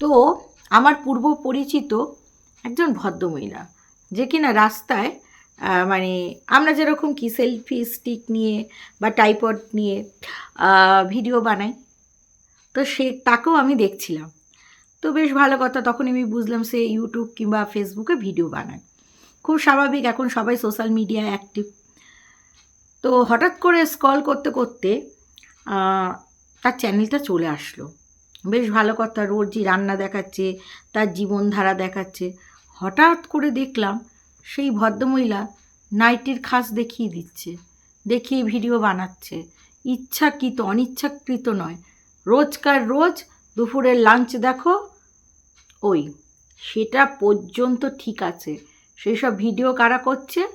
তো আমার পূর্ব পরিচিত একজন ভদ্রমহিলা, যে কিনা রাস্তায় মানে আমরা যেরকম কি সেলফি স্টিক নিয়ে বা টাইপড নিয়ে ভিডিও বানাই, তো সে, তাকেও আমি দেখছিলাম। তো বেশ ভালো কথা তখন আমি বুঝলাম সে ইউটিউব কিংবা ফেসবুকে ভিডিও বানায়। খুব স্বাভাবিক, এখন সবাই সোশ্যাল মিডিয়ায় অ্যাক্টিভ তো হঠাৎ করে স্কল করতে করতে তার চ্যানেলটা চলে আসলো। বেশ ভালো কথা রোজই রান্না দেখাচ্ছে, তার জীবনধারা দেখাচ্ছে। হঠাৎ করে দেখলাম সেই ভদ্রমহিলা নাইটির খাস দেখিয়ে দিচ্ছে, দেখিয়ে ভিডিও বানাচ্ছে। ইচ্ছাকৃত, অনিচ্ছাকৃত নয়। রোজকার রোজ দুপুরের লাঞ্চ দেখো, ওই, সেটা পর্যন্ত ঠিক আছে। সেই সব ভিডিও কারা করছে?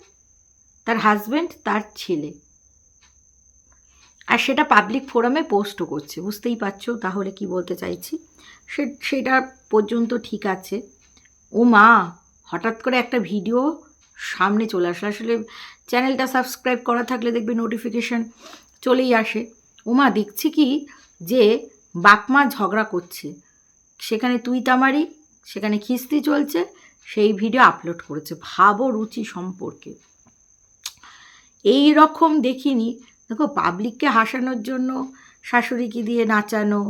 তার হাজব্যান্ড তার ছেলে। আর সেটা পাবলিক ফোরামে পোস্টও করছে, বুঝতেই পারছ? তাহলে কি বলতে চাইছি? সে, সেটা পর্যন্ত ঠিক আছে। ও মা, হঠাৎ করে একটা ভিডিও সামনে চলে আসলো। আসলে চ্যানেলটা সাবস্ক্রাইব করা থাকলে দেখবে নোটিফিকেশান চলেই আসে। ও মা, দেখছি কি? যে বাপ মা ঝগড়া করছে। সেখানে তুই তামারি, সেখানে খিস্তি চলছে, সেই ভিডিও আপলোড করেছে। ভাবো রুচি সম্পর্কে। এই রকম দেখিনি। দেখো পাবলিককে হাসানোর জন্য শাশুড়িকে দিয়ে নাচানো,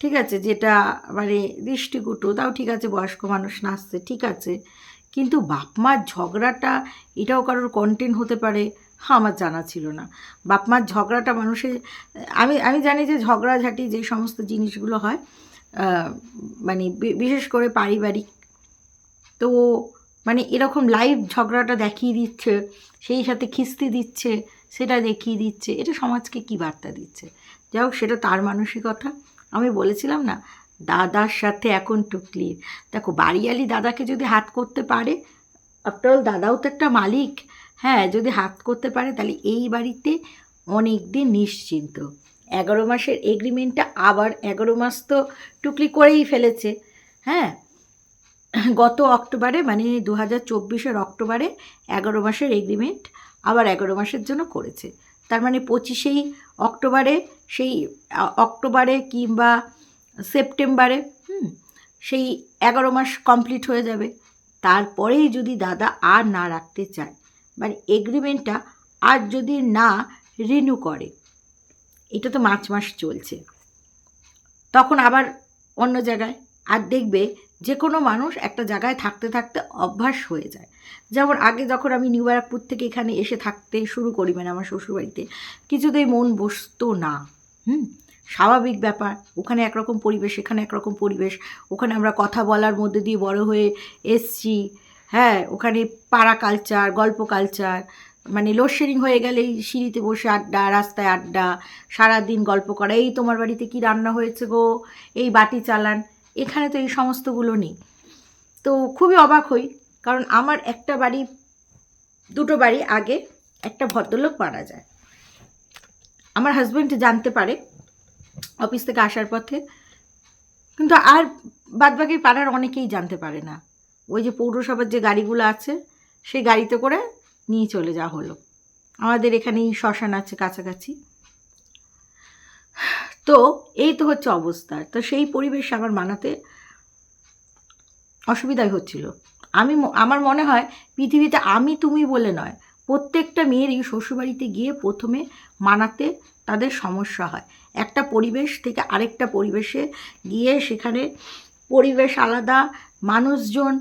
ঠিক আছে, যেটা মানে দৃষ্টিকটু, তাও ঠিক আছে, বয়স্ক মানুষ নাচছে, ঠিক আছে, কিন্তু বাপ মার ঝগড়াটা, এটাও কারোর কন্টেন্ট হতে পারে হ্যাঁ আমার জানা ছিল না। বাপ মার ঝগড়াটা মানুষের, আমি আমি জানি যে ঝগড়াঝাটি যে সমস্ত জিনিসগুলো হয় মানে বিশেষ করে পারিবারিক, তো মানে এরকম লাইভ ঝগড়াটা দেখিয়ে দিচ্ছে, সেই সাথে খিস্তি দিচ্ছে সেটা দেখিয়ে দিচ্ছে। এটা সমাজকে কি বার্তা দিচ্ছে? যাই হোক, সেটা তার মানসিকতা। আমি বলেছিলাম না, দাদার সাথে এখন টুকলির দেখো, বাড়িয়ালি দাদাকে যদি হাত করতে পারে আফটারঅল দাদাও তো একটা মালিক। হ্যাঁ যদি হাত করতে পারে, তাহলে এই বাড়িতে অনেক দিন নিশ্চিন্ত। এগারো মাসের এগ্রিমেন্টটা আবার এগারো মাস তো টুকলি করেই ফেলেছে। হ্যাঁ গত অক্টোবরে মানে দু হাজার চব্বিশের অক্টোবরে এগারো মাসের এগ্রিমেন্ট আবার এগারো মাসের জন্য করেছে। তার মানে পঁচিশেই অক্টোবরে সেই অক্টোবরে কিংবা সেপ্টেম্বরে হুম, সেই এগারো মাস কমপ্লিট হয়ে যাবে। তারপরেই যদি দাদা আর না রাখতে চায় মানে এগ্রিমেন্টটা আর যদি না রিনিউ করে এটা তো মার্চ মাস চলছে। তখন আবার অন্য জায়গায় আর দেখবে যে কোনো মানুষ একটা জায়গায় থাকতে থাকতে অভ্যাস হয়ে যায়। যেমন আগে যখন আমি নিউ ব্যারাকপুর থেকে এখানে এসে থাকতে শুরু করি মানে আমার শ্বশুরবাড়িতে, কিছুতেই মন বসতো না। হুম? স্বাভাবিক ব্যাপার। ওখানে একরকম পরিবেশ, এখানে একরকম পরিবেশ। ওখানে আমরা কথা বলার মধ্যে দিয়ে বড় হয়ে এসছি। হ্যাঁ ওখানে পাড়া কালচার গল্প কালচার মানে লোডশেডিং হয়ে গেলেই সিঁড়িতে বসে আড্ডা, রাস্তায় আড্ডা, সারাদিন গল্প করা। এই তোমার বাড়িতে কি রান্না হয়েছে গো? এই বাটি চালান। এখানে তো এই সমস্তগুলো নেই। তো খুবই অবাক হই। কারণ আমার একটা বাড়ি, দুটো বাড়ি আগে একটা ভদ্রলোক মারা যায়। আমার হাজব্যান্ড জানতে পারে অফিস থেকে আসার পথে, কিন্তু আর বাদবাকি পাড়ার অনেকেই জানতে পারে না। ওই যে পৌরসভার যে গাড়িগুলো আছে, সেই গাড়িতে করে নিয়ে চলে যাওয়া হলো। আমাদের এখানেই শ্মশান আছে কাছাকাছি। তো এই তো হচ্ছে অবস্থা। তো সেই পরিবেশ আমার মানাতে অসুবিধাই হচ্ছিল। আমি আমার মনে হয় পৃথিবীতে আমি তুমি বলে নয়, প্রত্যেকটা মেয়েরই শ্বশুরবাড়িতে গিয়ে প্রথমে মানাতে তাদের সমস্যা হয়। একটা পরিবেশ থেকে আরেকটা পরিবেশে গিয়ে সেখানে পরিবেশ আলাদা, মানুষজন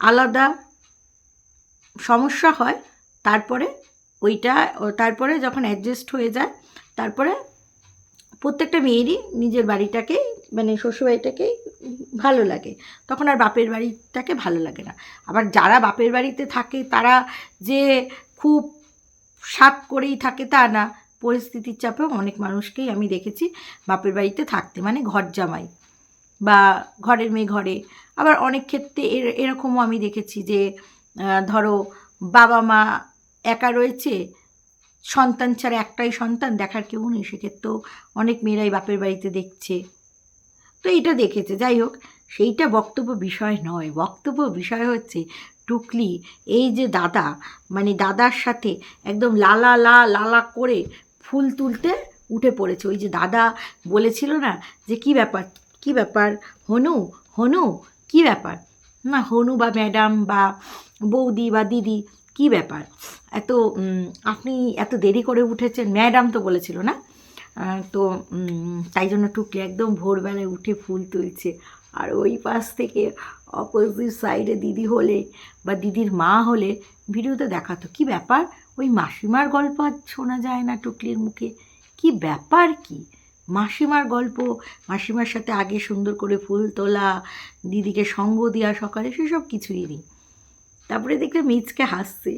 আলাদা সমস্যা হয়। তারপরে ওইটা, তারপরে যখন অ্যাডজাস্ট হয়ে যায়, তারপরে প্রত্যেকটা মেয়েরই নিজের বাড়িটাকেই মানে শ্বশুরবাড়িটাকেই ভালো লাগে। তখন আর বাপের বাড়িটাকে ভালো লাগে না। আবার যারা বাপের বাড়িতে থাকে, তারা যে খুব সাত করেই থাকে তা না। পরিস্থিতির চাপেও অনেক মানুষকেই আমি দেখেছি বাপের বাড়িতে থাকতে মানে ঘর জামাই বা ঘরের মেয়ে ঘরে। আবার অনেক ক্ষেত্রে এর, এরকমও আমি দেখেছি যে ধরো বাবা মা একা রয়েছে সন্তান ছাড়া একটাই সন্তান, দেখার কেউ নেই। সেক্ষেত্রেও অনেক মেয়েরাই বাপের বাড়িতে দেখছে। তো এটা দেখেছে। যাই হোক, সেইটা বক্তব্য বিষয় নয়। বক্তব্য বিষয় হচ্ছে, টুকলি এই যে দাদা মানে দাদার সাথে একদম লালা লা লালা করে ফুল তুলতে উঠে পড়েছে। ওই যে দাদা বলেছিল না যে, কি ব্যাপার? কি ব্যাপার? হনু? হনু? কি ব্যাপার? না, হনু বা ম্যাডাম বা বৌদি বা দিদি কি ব্যাপার? এত আপনি এত দেরি করে উঠেছেন। ম্যাডাম তো বলেছিল না? তো তাই জন্য টুকলি একদম ভোরবেলায় উঠে ফুল তুলছে। আর ওই পাশ থেকে অপোজিট সাইডে দিদি হলে বা দিদির মা হলে ভিডিওতে দেখাতো। কি ব্যাপার? ওই মাসিমার গল্প আর শোনা যায় না টুকলির মুখে। কি ব্যাপার কি? মাসিমার গল্প, মাসিমার সাথে আগে সুন্দর করে ফুল তোলা, দিদিকে সঙ্গ দেওয়া সকালে সেসব কিছুই নেই। তারপরে দেখলে মিচকে হাসছে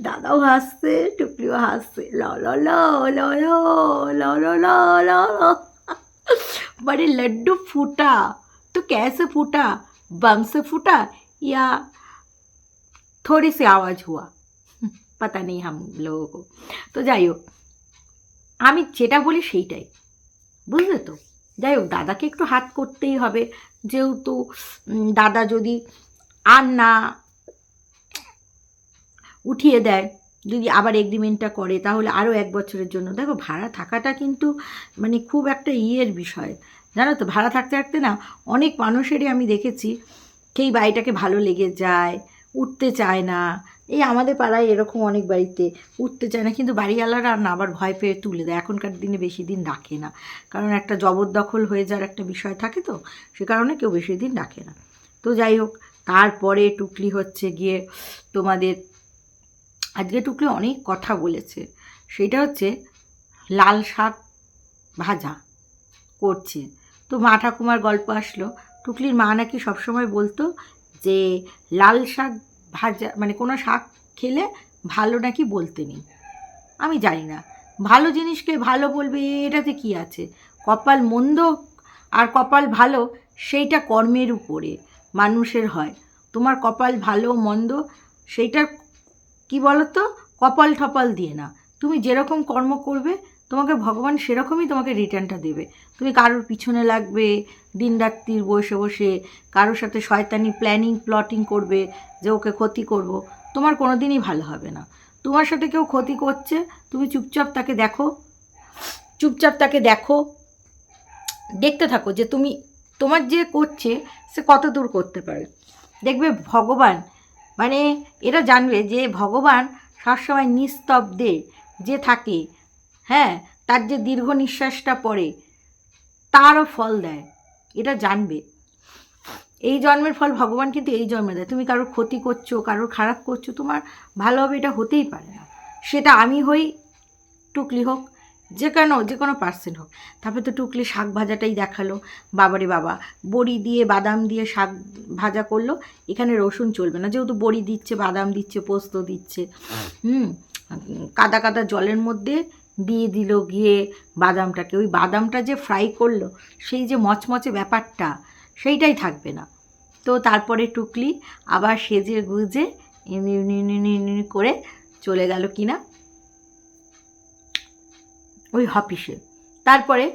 দাদাও হাসছে টুকলিও হাসছে ল ল ল ল ল ল ল ল ল ল बड़े लड्डू फूटा तो कैसे फूटा बम से फूटा या थोड़ी सी आवाज़ हुआ पता नहीं हम लोगों को তো যাই হোক আমি যেটা বলি সেইটাই বুঝলে তো যাই হোক দাদাকে একটু হাত করতেই হবে যেহেতু উম, দাদা যদি আর না উঠিয়ে দেয়, যদি আবার এগ্রিমেন্টটা করে, তাহলে আরও এক বছরের জন্য। দেখো, ভাড়া থাকাটা কিন্তু মানে খুব একটা ইয়ের বিষয়। জানো তো, ভাড়া থাকতে থাকতে না, অনেক মানুষেরই আমি দেখেছি, সেই বাড়িটাকে ভালো লেগে যায়, উঠতে চায় না। এই আমাদের পাড়ায় এরকম অনেক বাড়িতে উঠতে চায় না, কিন্তু বাড়িওয়ালারা আর না, আবার ভয় পেয়ে তুলে দেয়। এখনকার দিনে বেশি দিন রাখে না। কারণ একটা জবরদখল হয়ে যাওয়ার একটা বিষয় থাকে তো, সে কারণে কেউ বেশি দিন রাখে না। তো যাই হোক তারপরে টুকলি হচ্ছে গিয়ে তোমাদের, আজকে টুকলি অনেক কথা বলেছে। সেটা হচ্ছে লাল শাক ভাজা করছে। তো মা ঠাকুমার গল্প আসলো। টুকলির মা নাকি সবসময় বলতো যে লাল শাক ভাজা মানে কোনো শাক খেলে ভালো নাকি বলতে নেই। আমি জানি না। ভালো জিনিসকে ভালো বলবে? এটাতে কি আছে? কপাল মন্দ আর কপাল ভালো, সেইটা কর্মের উপরে। মানুষের হয়। তোমার কপাল ভালো, মন্দ, সেইটার কি বলো তো কপাল ঠপাল দিয়ে না। তুমি যেরকম কর্ম করবে, তোমাকে ভগবান সেরকমই তোমাকে রিটার্নটা দেবে। তুমি কারোর পিছনে লাগবে দিন রাত্রির বসে বসে কারোর সাথে শয়তানি প্ল্যানিং প্লটিং করবে যে ওকে ক্ষতি করব, তোমার কোনো দিনই ভালো হবে না। তোমার সাথে কেউ ক্ষতি করছে, তুমি চুপচাপ তাকে দেখো, চুপচাপ তাকে দেখো, দেখতে থাকো যে তুমি তোমার যে করছে, সে কত দূর করতে পারে? দেখবে ভগবান মানে এটা জানবে যে ভগবান সবসময় নিস্তব্ধে যে থাকে হ্যাঁ? তার যে দীর্ঘ নিঃশ্বাসটা পড়ে, তারও ফল দেয়। এটা জানবে। এই জন্মের ফল ভগবান কিন্তু এই জন্মে দেয়। তুমি কারোর ক্ষতি করছ, কারোর খারাপ করছ, তোমার ভালোভাবে এটা হতেই পারে না। সেটা আমি হই, টুকলি হোক যে কেন যে কোনো পার্সন হোক। তারপরে তো টুকলি শাক ভাজাটাই দেখাল। বাবারে বাবা বড়ি দিয়ে বাদাম দিয়ে শাক ভাজা করল এখানে রসুন চলবে না। যেহেতু বড়ি দিচ্ছে বাদাম দিচ্ছে পোস্ত দিচ্ছে। হুম কাদা কাদা জলের মধ্যে দিয়ে দিল গিয়ে বাদামটাকে। ওই বাদামটা যে ফ্রাই করল সেই যে মচমচে ব্যাপারটা সেইটাই থাকবে না। তো তারপরে টুকলি আবার সেজে গুজে করে চলে গেল কিনা ওই অফিসে তারপরে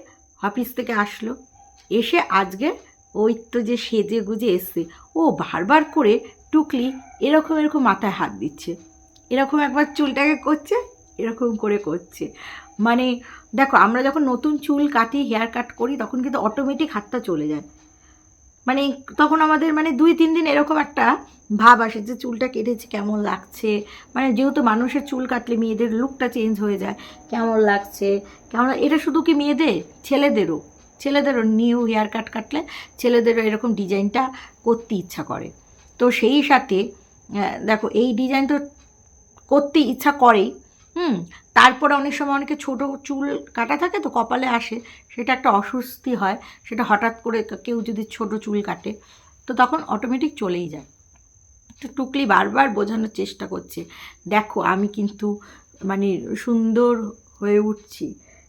অফিস থেকে আসলো। এসে আজকে ওই তো যে সেজে গুজে এসছে, ও বারবার করে টুকলি এরকম এরকম মাথায় হাত দিচ্ছে। এরকম একবার চুলটাকে করছে, এরকম করে করছে। মানে দেখো, আমরা যখন নতুন চুল কাটি হেয়ার কাট করি, তখন কিন্তু অটোমেটিক হাতটা চলে যায়। মানে তখন আমাদের মানে দুই, তিন দিন এরকম একটা ভাব আসে যে চুলটা কেটেছে, কেমন লাগছে? মানে যেহেতু মানুষের চুল কাটলে মেয়েদের লুকটা চেঞ্জ হয়ে যায়, কেমন লাগছে? কেমন এটা শুধু কি মেয়েদের? ছেলেদেরও। ছেলেদেরও নিউ হেয়ার কাট কাটলে ছেলেদেরও এরকম ডিজাইনটা করতে ইচ্ছা করে। তো সেই সাথে দেখো এই ডিজাইন তো করতে ইচ্ছা করেই, হুম? তারপরে অনেক সময় অনেকে ছোট চুল কাটা থাকে তো কপালে আসে, সেটা একটা অস্বস্তি হয়, সেটা হঠাৎ করে কেউ যদি ছোট চুল কাটে, তো তখন অটোমেটিক চলেই যায়। টুকলি বারবার বোঝানোর চেষ্টা করছে। দেখো, আমি কিন্তু মানে সুন্দর হয়ে উঠছি।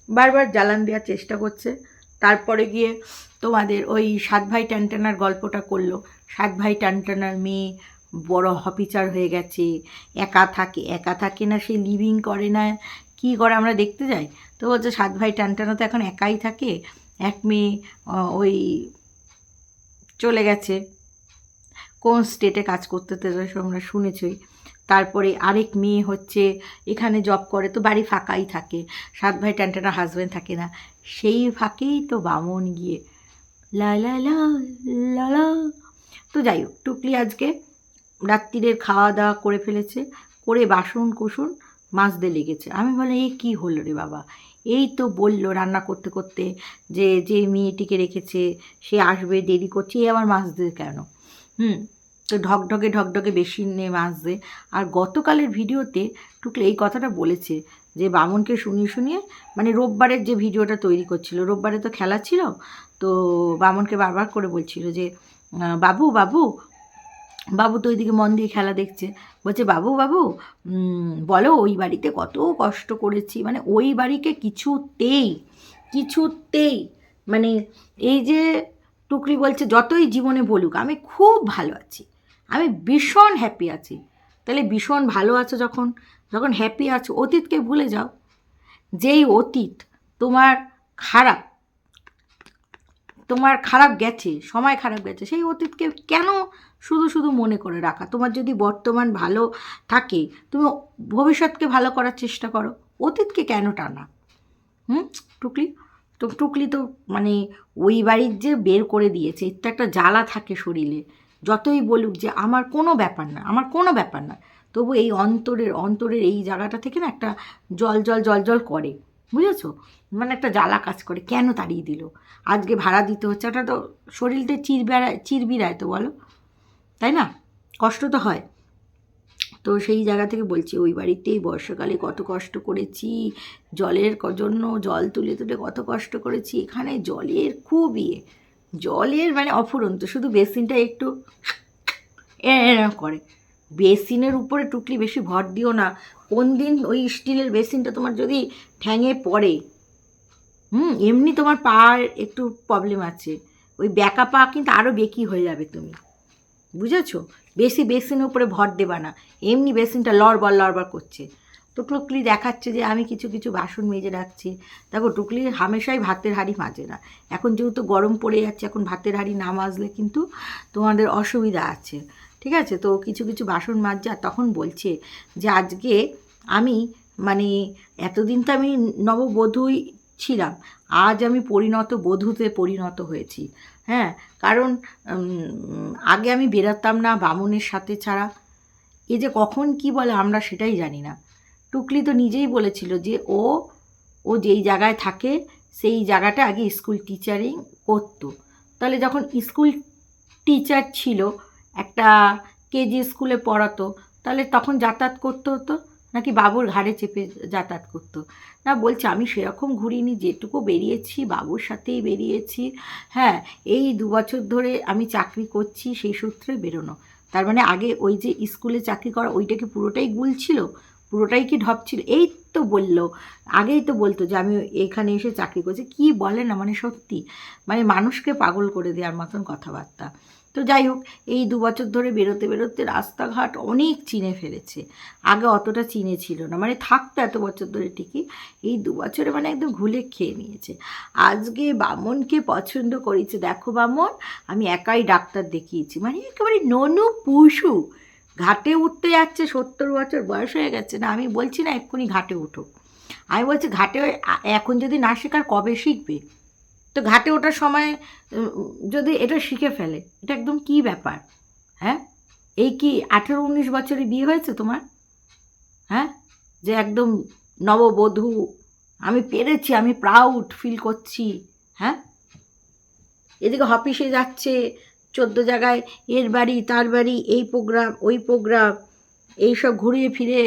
বারবার জ্বালান দেওয়ার চেষ্টা করছে। তারপরে গিয়ে তোমাদের ওই সাত ভাই টানটানার গল্পটা করল। সাত ভাই টানটানার মেয়ে বড় হপিচার হয়ে গেছে, একা থাকে একা থাকে না, সে লিভিং করে না, কি করে আমরা দেখতে যাই? তো বলছে, সাত ভাই টানটানা তো এখন একাই থাকে, এক মেয়ে ওই চলে গেছে। কোন স্টেটে কাজ করতে আমরা শুনেছই। তারপরে আরেক মেয়ে হচ্ছে, এখানে জব করে তো বাড়ি ফাঁকাই থাকে। সাত ভাই টানটানা হাজব্যান্ড থাকে না। সেই ফাঁকেই তো বামন গিয়ে, লা লা তো যাই হোক, টুকলি আজকে রাত্রিরের খাওয়া দাওয়া করে ফেলেছে, করে বাসন কুসুন মাজতে লেগেছে। আমি বলে এই কী হলো রে বাবা? এই তো বলল রান্না করতে করতে যে যে মেয়েটিকে রেখেছে, সে আসবে, দেরি করছে, এ আবার মাজতে কেন? হুম, তো ঢকঢকে ঢকঢকে বেশি নিয়ে মাজতে আর গতকালের ভিডিওতে টুকলে এই কথাটা বলেছে যে বামনকে শুনিয়ে শুনিয়ে মানে রোববারের যে ভিডিওটা তৈরি করছিল, রোববারে তো খেলা ছিল, তো বামনকে বারবার করে বলছিল যে বাবু বাবু বাবু তো ওইদিকে মন দিয়ে খেলা দেখছে। বলছে, বাবু বাবু বলো ওই বাড়িতে কত কষ্ট করেছি মানে ওই বাড়িকে কিছুতেই কিছুতেই মানে এই যে টুকরি বলছে, যতই জীবনে বলুক, আমি খুব ভালো আছি। আমি ভীষণ হ্যাপি আছি। তাহলে ভীষণ ভালো আছো যখন? যখন হ্যাপি আছো, অতীতকে ভুলে যাও। যেই অতীত তোমার খারাপ তোমার খারাপ গেছে, সময় খারাপ গেছে, সেই অতীতকে কেন শুধু শুধু মনে করে রাখা? তোমার যদি বর্তমান ভালো থাকে, তুমি ভবিষ্যৎকে ভালো করার চেষ্টা করো। অতীতকে কেন টানা? হুম, টুকলি? তো টুকলি তো মানে ওই বাড়ির যে বের করে দিয়েছে এর তো একটা জ্বালা থাকে শরীরে। যতই বলুক যে আমার কোনো ব্যাপার না, আমার কোনো ব্যাপার না, তবু এই অন্তরের অন্তরের এই জায়গাটা থেকে না একটা জল জল জল জল করে, বুঝেছ? মানে একটা জ্বালা কাজ করে, কেন তাড়িয়ে দিল? আজকে ভাড়া দিতে হচ্ছে, ওটা তো শরীরটা চির বেড়ায় তো বলো, তাই না? কষ্ট তো হয়। তো সেই জায়গা থেকে বলছি, ওই বাড়িতেই বর্ষাকালে কত কষ্ট করেছি, জলের জন্য জল তুলে তুলে কত কষ্ট করেছি, এখানে জলের খুব ইয়ে। জলের মানে অফুরন্ত, শুধু বেসিনটা একটু করে। বেসিনের উপরে টুকলি বেশি ভর দিও না। কোন দিন ওই স্টিলের বেসিনটা তোমার যদি ঠ্যাঙে পড়ে, হুম, এমনি তোমার পার একটু প্রবলেম আছে। ওই ব্যাকা পা কিন্তু আরও বেকি হয়ে যাবে তুমি। বুঝেছ? বেশি বেসিনের উপরে ভর দেবা না। এমনি বেসিনটা লড়বড় লড়বড় করছে। তো টুকলি দেখাচ্ছে যে আমি কিছু কিছু বাসন মেজে রাখছি। দেখো, টুকলি হামেশাই ভাতের হাঁড়ি মাজে না। এখন যেহেতু গরম পড়ে যাচ্ছে, এখন ভাতের হাঁড়ি না মাজলে কিন্তু তোমাদের অসুবিধা আছে। ঠিক আছে? তো কিছু কিছু বাসন মাজছে আর তখন বলছে যে আজকে আমি মানে এতদিন তো আমি নববধূই ছিলাম। আজ আমি পরিণত, বধূতে পরিণত হয়েছি। হ্যাঁ কারণ আগে আমি বেরোতাম না বামুনের সাথে ছাড়া। এ যে কখন কি বলে আমরা সেটাই জানি না। টুকলি তো নিজেই বলেছিল যে ও ও যেই জায়গায় থাকে সেই জায়গাটা আগে স্কুল টিচারিং করতো। তাহলে যখন স্কুল টিচার ছিল, একটা কেজি স্কুলে পড়াতো, তাহলে তখন যাতায়াত করতে হতো। নাকি বাবুর ঘাড়ে চেপে যাতায়াত করতো? না, বলছে, আমি সেরকম ঘুরিনি, যেটুকু বেরিয়েছি, বাবুর সাথেই বেরিয়েছি। হ্যাঁ এই দু বছর ধরে আমি চাকরি করছি, সেই সূত্রে বেরোনো। তার মানে আগে ওই যে স্কুলে চাকরি করা, ওইটা কি পুরোটাই গুল ছিল? পুরোটাই কি ঢপ ছিল? এই তো বলল, আগেই তো বলতো যে, আমি এখানে এসে চাকরি করছি। কি বলে না মানে সত্যি? মানে মানুষকে পাগল করে দেওয়ার মতন কথাবার্তা। তো যাই হোক, এই দু বছর ধরে বেরোতে বেরোতে রাস্তাঘাট অনেক চিনে ফেলেছে। আগে অতটা চিনে ছিল না। মানে থাকতো এত বছর ধরে ঠিকই, এই দু বছরে মানে একদম ঘুলে খেয়ে নিয়েছে। আজকে বামনকে পছন্দ করেছে, দেখো বামন, আমি একাই ডাক্তার দেখিয়েছি। মানে একেবারে ননু পুষু, ঘাটে উঠতে যাচ্ছে, সত্তর বছর বয়স হয়ে গেছে না, আমি বলছি না এক্ষুনি ঘাটে উঠো। আমি বলছি, ঘাটে এখন যদি না শেখার কবে শিখবে? তো ঘাটে ওঠার সময় যদি এটা শিখে ফেলে, এটা একদম কি ব্যাপার? হ্যাঁ? এই কি আঠেরো উনিশ বছরে বিয়ে হয়েছে তোমার? হ্যাঁ? যে একদম নববধূ, আমি পেরেছি, আমি প্রাউড ফিল করছি হ্যাঁ? এদিকে অফিসে যাচ্ছে, চোদ্দ জায়গায় এর বাড়ি, তার বাড়ি, এই প্রোগ্রাম ওই প্রোগ্রাম এইসব ঘুরিয়ে ফিরে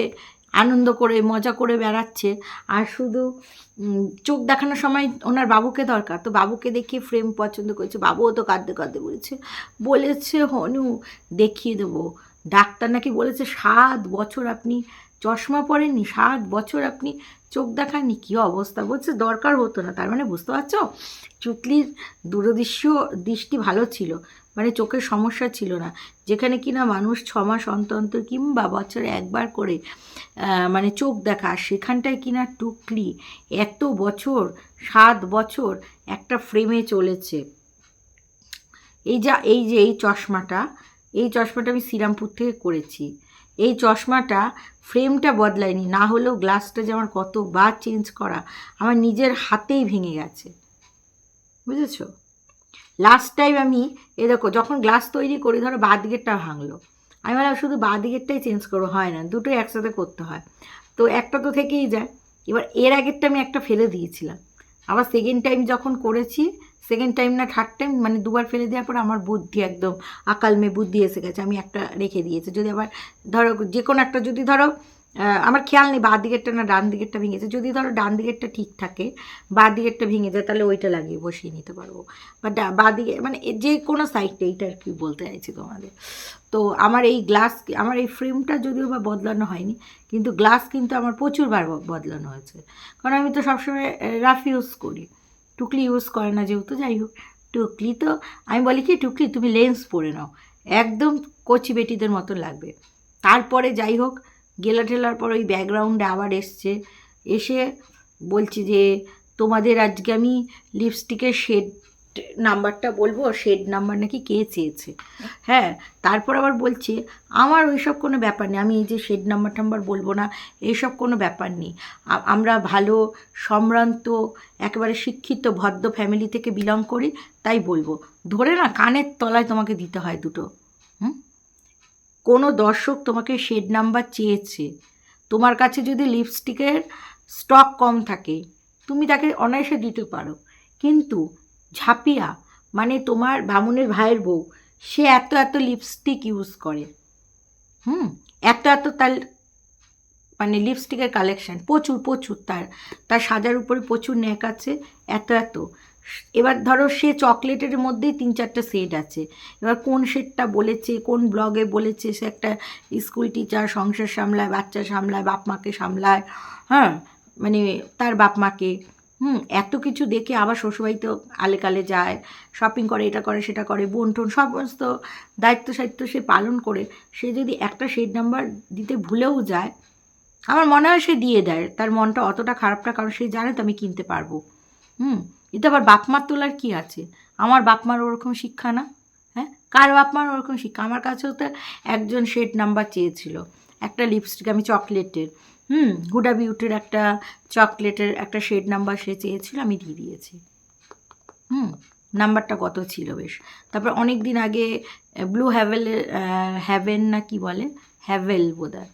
আনন্দ করে, মজা করে বেড়াচ্ছে। আর শুধু চোখ দেখানোর সময় ওনার বাবুকে দরকার। তো বাবুকে দেখিয়ে ফ্রেম পছন্দ করেছে। বাবুও তো কাঁদতে কাঁদতে বলেছে বলেছে হনু, দেখিয়ে দেবো। ডাক্তার নাকি বলেছে, সাত বছর আপনি চশমা পরেননি, সাত বছর আপনি চোখ দেখাননি। কী অবস্থা বলছে, দরকার হতো না। তার মানে বুঝতে পারছ চুটলির দূরদৃশ্য দৃষ্টি ভালো ছিল। মানে চোখের সমস্যা ছিল না। যেখানে কিনা মানুষ ছ মাস অন্তর কিংবা বছরে একবার করে মানে চোখ দেখা, সেখানটায় কিনা টুকলি এত বছর, সাত বছর একটা ফ্রেমে চলেছে। এই যা, এই যে, এই চশমাটা এই চশমাটা আমি শ্রীরামপুর থেকে করেছি। এই চশমাটা ফ্রেমটা বদলায়নি, না হলেও গ্লাসটা যে আমার কতবার চেঞ্জ করা, আমার নিজের হাতেই ভেঙে গেছে। বুঝেছ? লাস্ট টাইম আমি, এ দেখো, যখন গ্লাস তৈরি করি, ধরো বাঁ দিকেরটা ভাঙলো। আমি বললাম, শুধু বাঁ দিকেরটাই চেঞ্জ করো, হয় না, দুটোই একসাথে করতে হয়। তো একটা তো থেকেই যায়। এবার এর আগেরটা আমি একটা ফেলে দিয়েছিলাম। আবার সেকেন্ড টাইম যখন করেছি সেকেন্ড টাইম না থার্ড টাইম মানে দুবার ফেলে দেওয়ার পর আমার বুদ্ধি একদম আকালমে বুদ্ধি এসে গেছে। আমি একটা রেখে দিয়েছি। যদি আবার ধরো যে কোনো একটা যদি ধরো আমার খেয়াল নেই, বাঁ দিকেরটা না ডান দিকেরটা ভেঙেছে যদি ধরো ডান দিকেরটা ঠিক থাকে, বাঁ দিকেরটা ভেঙে যায়, তাহলে ওইটা লাগিয়ে বসিয়ে নিতে পারব। বা বাঁ দিকে মানে যে কোনো সাইডটা এইটা আর কি বলতে চাইছি তোমাদের। তো আমার এই গ্লাস আমার এই ফ্রেমটা যদিও বা বদলানো হয়নি, কিন্তু গ্লাস কিন্তু আমার প্রচুরবার বদলানো হয়েছে। কারণ আমি তো সবসময় রাফ ইউজ করি। টুকলি ইউজ করে না যেহেতু, যাই হোক। টুকলি তো, আমি বলি কি, টুকলি তুমি লেন্স পরে নাও। একদম কচি বেটিদের মতো লাগবে। তারপরে যাই হোক গেলা ঠেলার পর ওই ব্যাকগ্রাউন্ডে আবার এসছে। এসে বলছি যে, তোমাদের আজকে আমি লিপস্টিকের শেড নাম্বারটা বলব শেড নাম্বার নাকি কে চেয়েছে? হ্যাঁ তারপর আবার বলছে, আমার ওইসব কোনো ব্যাপার নেই, আমি এই যে শেড নাম্বার টাম্বার বলব না, এইসব কোনো ব্যাপার নেই। আমরা ভালো, সম্ভ্রান্ত, একেবারে শিক্ষিত, ভদ্র ফ্যামিলি থেকে বিলং করি, তাই বলব। ধরে না, কানের তলায় তোমাকে দিতে হয় দুটো। কোনো দর্শক তোমাকে শেড নাম্বার চেয়েছে। তোমার কাছে যদি লিপস্টিকের স্টক কম থাকে, তুমি তাকে অনায়াসে দিতে পারো। কিন্তু ঝাপিয়া মানে তোমার বামুনের ভাইয়ের বউ, সে এত এত লিপস্টিক ইউজ করে। হুম, এত এত তার মানে লিপস্টিকের কালেকশান প্রচুর প্রচুর তার। তার সাজার উপরে প্রচুর ন্যাক আছে, এত এত। এবার ধরো সে চকলেটের মধ্যেই তিন চারটা সেট আছে। এবার কোন সেটটা বলেছে, কোন ব্লগে বলেছে, সে একটা স্কুল টিচার সংসার সামলায়, বাচ্চা সামলায় বাপ মাকে সামলায় হ্যাঁ? মানে তার বাপ মাকে হুম, এত কিছু দেখে আবার শ্বশুরবাড়িতেও আলে কালে যায় শপিং করে, এটা করে, সেটা করে, বোন টোন, সমস্ত দায়িত্ব সাহিত্য সে পালন করে। সে যদি একটা শেড নাম্বার দিতে ভুলেও যায়, আমার মনে হয় সে দিয়ে দেয়। তার মনটা অতটা খারাপ না, কারণ সে জানে তো আমি কিনতে পারব। হুম এটা আবার বাপ মার তোলার কী আছে? আমার বাপ মার ওরকম শিক্ষা না? হ্যাঁ? কার বাপ মার ওরকম শিক্ষা? আমার কাছেও তো একজন শেড নাম্বার চেয়েছিল, একটা লিপস্টিক আমি চকলেটের হুম হুডা বিউটির একটা চকলেটের একটা শেড নাম্বার সে চেয়েছিল, আমি দিয়ে দিয়েছি। হুম, নাম্বারটা কত ছিল বেশ? তারপর অনেক দিন আগে ব্লু হ্যাভেলের হ্যাভেন না কি বলে? হ্যাভেল বোধ হয়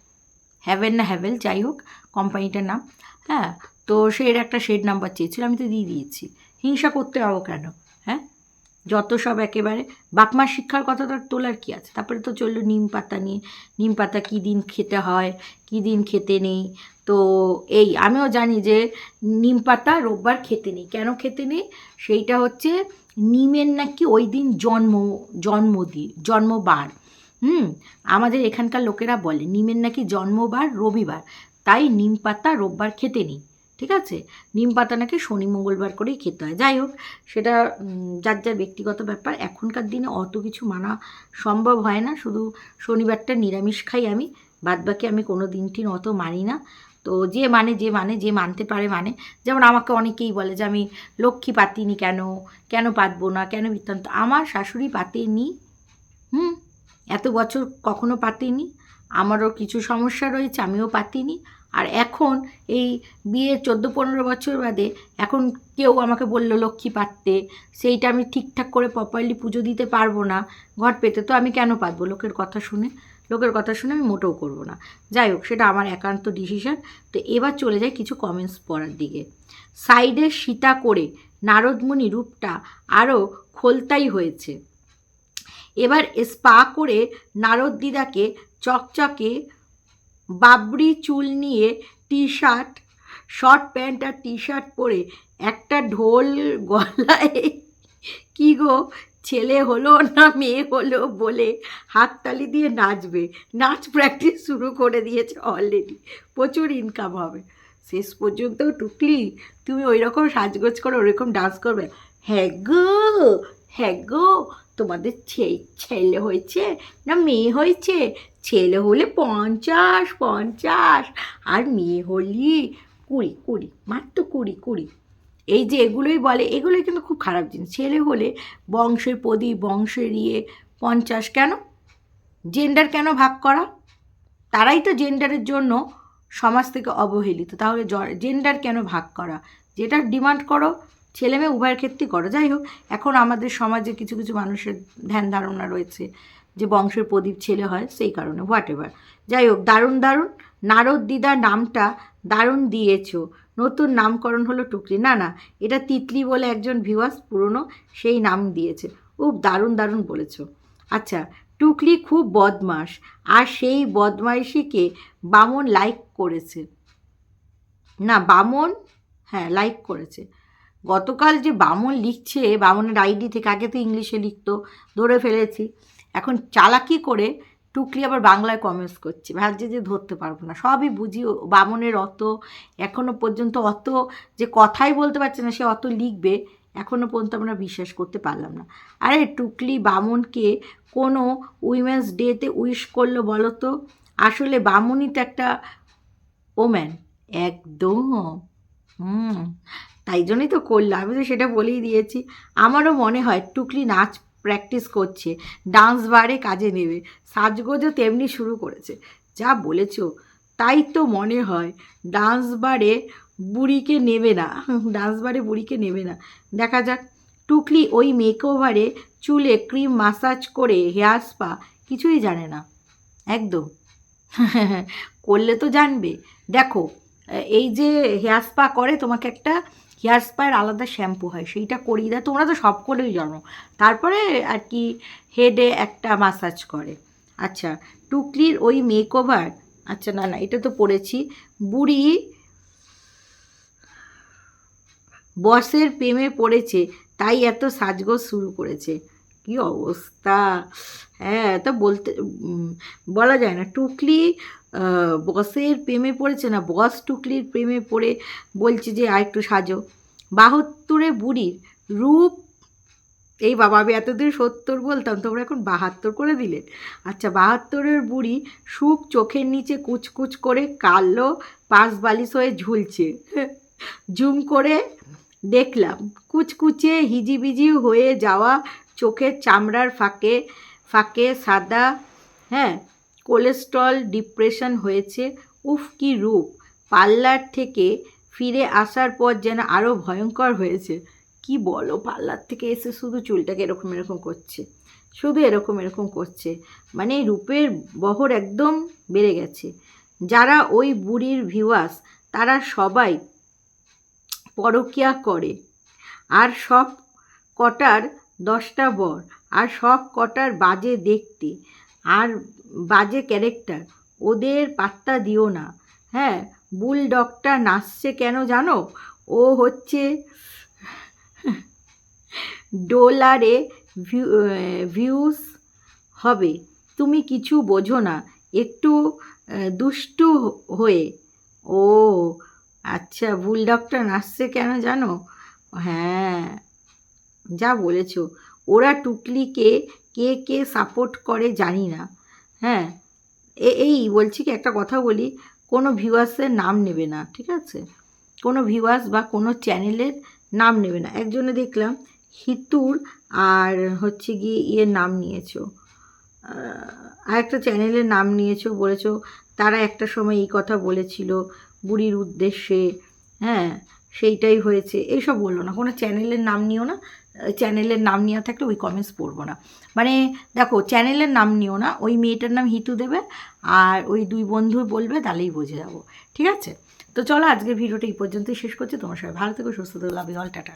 হ্যাভেন না হ্যাভেল যাই হোক কোম্পানিটার নাম। হ্যাঁ তো সে এর একটা শেড নাম্বার চেয়েছিল, আমি তো দিয়ে দিয়েছি। হিংসা করতে পারব কেন? হ্যাঁ? যত সব একেবারে, বাপমার শিক্ষার কথা তো তোলার কি আছে? তারপরে তো চলল নিম পাতা নিয়ে, নিম পাতা কী দিন খেতে হয়, কী দিন খেতে নেই? তো এই, আমিও জানি যে নিম পাতা রোববার খেতে নেই। কেন খেতে নেই? সেইটা হচ্ছে নিমের নাকি ওই দিন জন্ম, জন্মদিন, জন্মবার। হুম? আমাদের এখানকার লোকেরা বলে, নিমের নাকি জন্মবার, রবিবার। তাই নিম পাতা রোববার খেতে নেই। ঠিক আছে? নিম পাতা নাকি শনি মঙ্গলবার করেই খেতে হয়। যাই হোক, সেটা যার যার ব্যক্তিগত ব্যাপার, এখনকার দিনে অত কিছু মানা সম্ভব হয় না। শুধু শনিবারটা নিরামিষ খাই আমি, বাদবাকি আমি কোনো দিন টিন অত মানি না। তো যে মানে যে মানে যে মানতে পারে মানে। যেমন আমাকে অনেকেই বলে যে, আমি লক্ষ্মী পাতিনি কেন? কেন পাতবো না? কেন বৃত্তান্ত? আমার শাশুড়ি পাতেনি। হুম? এত বছর কখনো পাতিনি। আমারও কিছু সমস্যা রয়েছে, আমিও পাতিনি। আর এখন এই বিয়ে চোদ্দ পনেরো বছর বাদে এখন কেউ আমাকে বলল লক্ষ্মী পাততে সেইটা আমি ঠিকঠাক করে প্রপারলি পুজো দিতে পারব না। ঘর পেতে তো আমি কেন পাতবো লোকের কথা শুনে, লোকের কথা শুনে আমি মোটেও করব না। যাই হোক, সেটা আমার একান্ত ডিসিশন তো এবার চলে যাই কিছু কমেন্টস পড়ার দিকে। সাইডে সীতা করে নারদমণি রূপটা আরও খোলতাই হয়েছে। এবার স্পা করে নারদ দিদাকে চকচকে বাবরি চুল নিয়ে টি শার্ট শর্ট প্যান্ট আর টি শার্ট পরে একটা ঢোল গলায়, কি গো, ছেলে হলো না মেয়ে হলো? বলে হাততালি দিয়ে নাচবে। নাচ প্র্যাকটিস শুরু করে দিয়েছে অলরেডি প্রচুর ইনকাম হবে। শেষ পর্যন্ত টুকলি তুমি ওই রকম সাজগোজ করে ওরকম ডান্স করবে। হ্যাঁ গো হ্যাঁ গো তোমাদের ছেলে হয়েছে না মেয়ে হয়েছে? ছেলে হলে পঞ্চাশ পঞ্চাশ। আর মেয়ে হলি কুড়ি কুড়ি, মাত্র কুড়ি কুড়ি। এই যে এগুলোই বলে, এগুলোই কিন্তু খুব খারাপ জিনিস। ছেলে হলে বংশের প্রদীপ, বংশের ইয়ে পঞ্চাশ কেন? জেন্ডার কেন ভাগ করা? তারাই তো জেন্ডারের জন্য সমাজ থেকে অবহেলিত। তাহলে জেন্ডার কেন ভাগ করা? যেটা ডিমান্ড করো ছেলে মেয়ে উভয়ের ক্ষেত্রেই করো। যাই হোক, এখন আমাদের সমাজে কিছু কিছু মানুষের ধ্যান ধারণা রয়েছে যে বংশের প্রদীপ ছেলে হয় সেই কারণে হোয়াট এভার যাই হোক, দারুণ দারুণ। নারদ দিদার নামটা দারুণ দিয়েছ। নতুন নামকরণ হলো টুকলি না না, এটা তিতলি বলে একজন ভিউয়ার্স পুরনো সেই নাম দিয়েছে। খুব দারুণ দারুণ বলেছ। আচ্ছা টুকলি খুব বদমাস আর সেই বদমাইশিকে বামন লাইক করেছে। না, বামন হ্যাঁ লাইক করেছে। গতকাল যে বামন লিখছে, বামনের আইডি থেকে আগে তো ইংলিশে লিখতো, ধরে ফেলেছি। এখন চালাকি করে টুকলি আবার বাংলায় কমেন্টস করছে। ভাবছে যে ধরতে পারব না। সবই বুঝি বামনের অত এখনও পর্যন্ত অত যে কথাই বলতে পারছে না, সে অত লিখবে এখনও পর্যন্ত আমরা বিশ্বাস করতে পারলাম না। আরে টুকলি বামনকে কোনো উইমেন্স ডেতে উইশ করল বলো তো আসলে বামনই তো একটা ওম্যান একদম। হুম। তাই জন্যই তো করলাম। আমি তো সেটা বলেই দিয়েছি। আমারও মনে হয় টুকলি নাচ প্র্যাকটিস করছে ডান্স বারে কাজে নেবে, সাজগোজও তেমনি শুরু করেছে। যা বলেছ, তাই তো মনে হয় ডান্স বারে বুড়িকে নেবে না ডান্স বারে বুড়িকে নেবে না। দেখা যাক, টুকলি ওই মেকওভারে চুলে ক্রিম মাসাজ করে হেয়ার স্পা কিছুই জানে না। একদম। করলে তো জানবে। দেখো, এই যে হেয়ার স্পা করে তোমাকে একটা হেয়ার স্পায়ের আলাদা শ্যাম্পু হয়, সেইটা করিয়ে দেয়। তোমরা তো সব করেই জানো। তারপরে আর কি হেডে একটা মাসাজ করে। আচ্ছা টুকলির ওই মেকওভার আচ্ছা না না, এটা তো পড়েছি। বুড়ি বসের প্রেমে পড়েছে, তাই এত সাজগোজ শুরু করেছে। কি অবস্থা? হ্যাঁ তা বলতে বলা যায় না। টুকলি বসের প্রেমে পড়েছে না? বস টুকলির প্রেমে পড়ে বলছে যে, আর একটু সাজো। বাহাত্তরে বুড়ির রূপ, এই বাবা, আমি এতদিন সত্তর বলতাম, তোমরা এখন বাহাত্তর করে দিলে। আচ্ছা বাহাত্তরের বুড়ি সুখ চোখের নিচে কুচকুচ করে কালো পাশ বালিশ হয়ে ঝুলছে। জুম করে দেখলাম, কুচকুচে হিজিবিজি হয়ে যাওয়া চোখের চামড়ার ফাঁকে ফাঁকে সাদা হ্যাঁ কোলেস্ট্রল, ডিপ্রেশন হয়েছে। উফ, কি রূপ। পার্লার থেকে ফিরে আসার পর যেন আরও ভয়ঙ্কর হয়েছে। কি বলো, পার্লার থেকে এসে শুধু চুলটাকে এরকম এরকম করছে। শুধু এরকম এরকম করছে। মানে রূপের বহর একদম বেড়ে গেছে। যারা ওই বুড়ির ভিউয়ার্স তারা সবাই পরকিয়া করে। আর সব কটার দশটা বর, আর সব কটার বাজে দেখতে। আর বাজে ক্যারেক্টার, ওদের পাত্তা দিও না। হ্যাঁ বুল ডগটা নাচছে কেন জানো? ও হচ্ছে ডোলারে ভিউ ভিউস হবে। তুমি কিছু বোঝো না, একটু দুষ্টু হয়ে। ও আচ্ছা ভুল ডক্টর নাচছে কেন জানো? হ্যাঁ যা বলেছ। ওরা টুকলিকে কে কে সাপোর্ট করে জানি না। হ্যাঁ এই বলছি কি, একটা কথা বলি, কোনো ভিউয়ার্সের নাম নেবে না, ঠিক আছে? কোনো ভিউয়ার্স বা কোনো চ্যানেলের নাম নেবে না। একজনে দেখলাম, হিতুর আর হচ্ছে গিয়ে ইয়ের নাম নিয়েছো। আর একটা চ্যানেলের নাম নিয়েছো, বলেছ, তারা একটা সময় এই কথা বলেছিল, বুড়ির উদ্দেশ্যে হ্যাঁ সেইটাই হয়েছে। এইসব বলল না। কোনো চ্যানেলের নাম নিও না চ্যানেলের নাম নিয়ে থাকলে ওই কমেন্টস পড়ব না। মানে দেখো, চ্যানেলের নাম নিও না, ওই মেয়েটার নাম হিতু দেবে আর ওই দুই বন্ধু বলবে, তাহলেই বুঝে যাব। ঠিক আছে? তো চলো আজকের ভিডিওটা এই পর্যন্তই শেষ করছি। তোমার সবাই ভালো থেকো, সুস্থ থেকো লাভ অল টাটা।